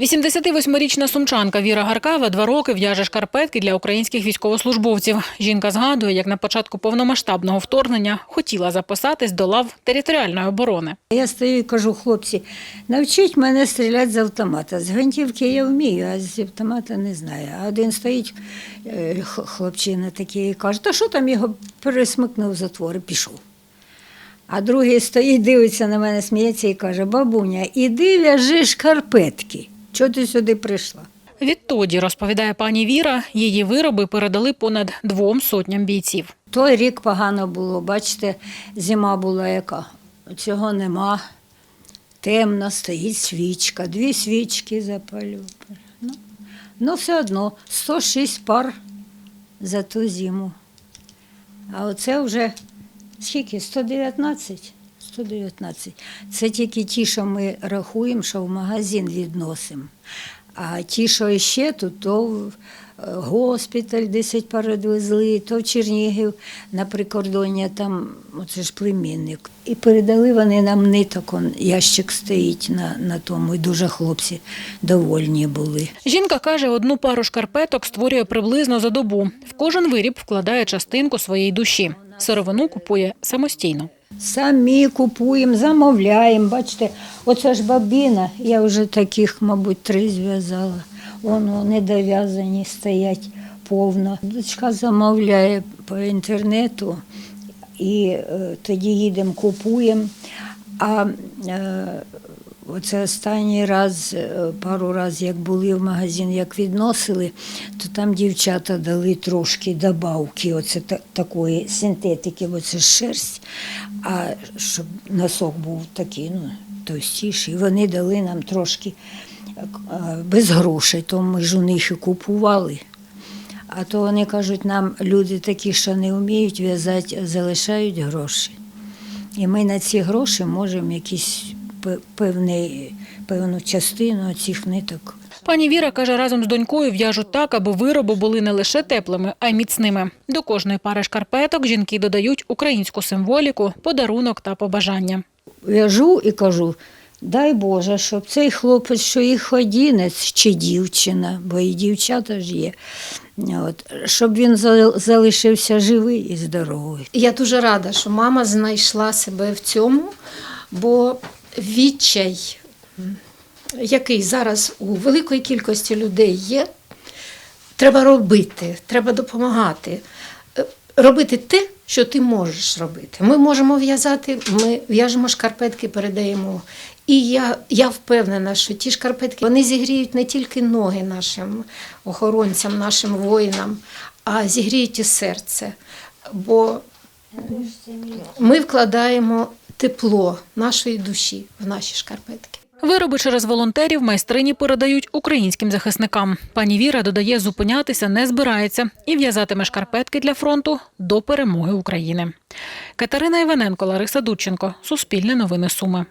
88-річна сумчанка Віра Гаркава два роки в'яже шкарпетки для українських військовослужбовців. Жінка згадує, як на початку повномасштабного вторгнення хотіла записатись до лав територіальної оборони. Я стою і кажу, хлопці, навчіть мене стріляти з автомата. З гвинтівки я вмію, а з автомата не знаю. А один стоїть, е, хлопчина такий, і каже, та що там його пересмикнув затвор і пішов. А другий стоїть, дивиться на мене, сміється і каже, бабуня, іди в'яжи шкарпетки. Чого ти сюди прийшла? Відтоді, розповідає пані Віра, її вироби передали понад двом сотням бійців. Той рік погано було, бачите, зима була яка. Цього нема. Темно, стоїть свічка, дві свічки запалю. Ну, ну все одно 106 пар за ту зиму. А оце вже скільки? 119? 119. Це тільки ті, що ми рахуємо, що в магазин відносимо. А ті, що ще тут, то в е, госпіталь 10 пар відвезли, то в Чернігів на прикордоння, там оце ж племінник. І передали вони нам ниток, он ящик стоїть на, на тому, і дуже хлопці довольні були. Жінка каже, одну пару шкарпеток створює приблизно за добу. В кожен виріб вкладає частинку своєї душі. Сировину купує самостійно. Самі купуємо, замовляємо. Бачите, оце ж бабіна, я вже таких, мабуть, три зв'язала. Воно недов'язані стоять повно. Дочка замовляє по інтернету і е, тоді їдемо, купуємо. А е, оце останній раз, е, пару разів, як були в магазин, як відносили, то там дівчата дали трошки добавки, оце та- такої синтетики, оце шерсть, а щоб носок був такий, ну, товстіший. Вони дали нам трошки е, без грошей, то ми ж у них і купували. А то вони кажуть, нам люди такі, що не вміють в'язати, залишають гроші. І ми на ці гроші можемо якісь певний, певну частину цих ниток. Пані Віра каже, разом з донькою в'яжуть так, аби вироби були не лише теплими, а й міцними. До кожної пари шкарпеток жінки додають українську символіку, подарунок та побажання. В'яжу і кажу, дай Боже, щоб цей хлопець, що їх одінець чи дівчина, бо і дівчата ж є, от, щоб він залишився живий і здоровий. Я дуже рада, що мама знайшла себе в цьому, бо відчай, який зараз у великої кількості людей є, треба робити, треба допомагати. Е, Робити те, що ти можеш робити. Ми можемо в'язати, ми в'яжемо шкарпетки, передаємо. І я, я впевнена, що ті шкарпетки вони зігріють не тільки ноги нашим охоронцям, нашим воїнам, а зігріють і серце. Бо ми вкладаємо тепло нашої душі в наші шкарпетки. Вироби через волонтерів майстрині передають українським захисникам. Пані Віра додає, зупинятися не збирається і в'язатиме шкарпетки для фронту до перемоги України. Катерина Іваненко, Лариса Дудченко. Суспільне новини Суми.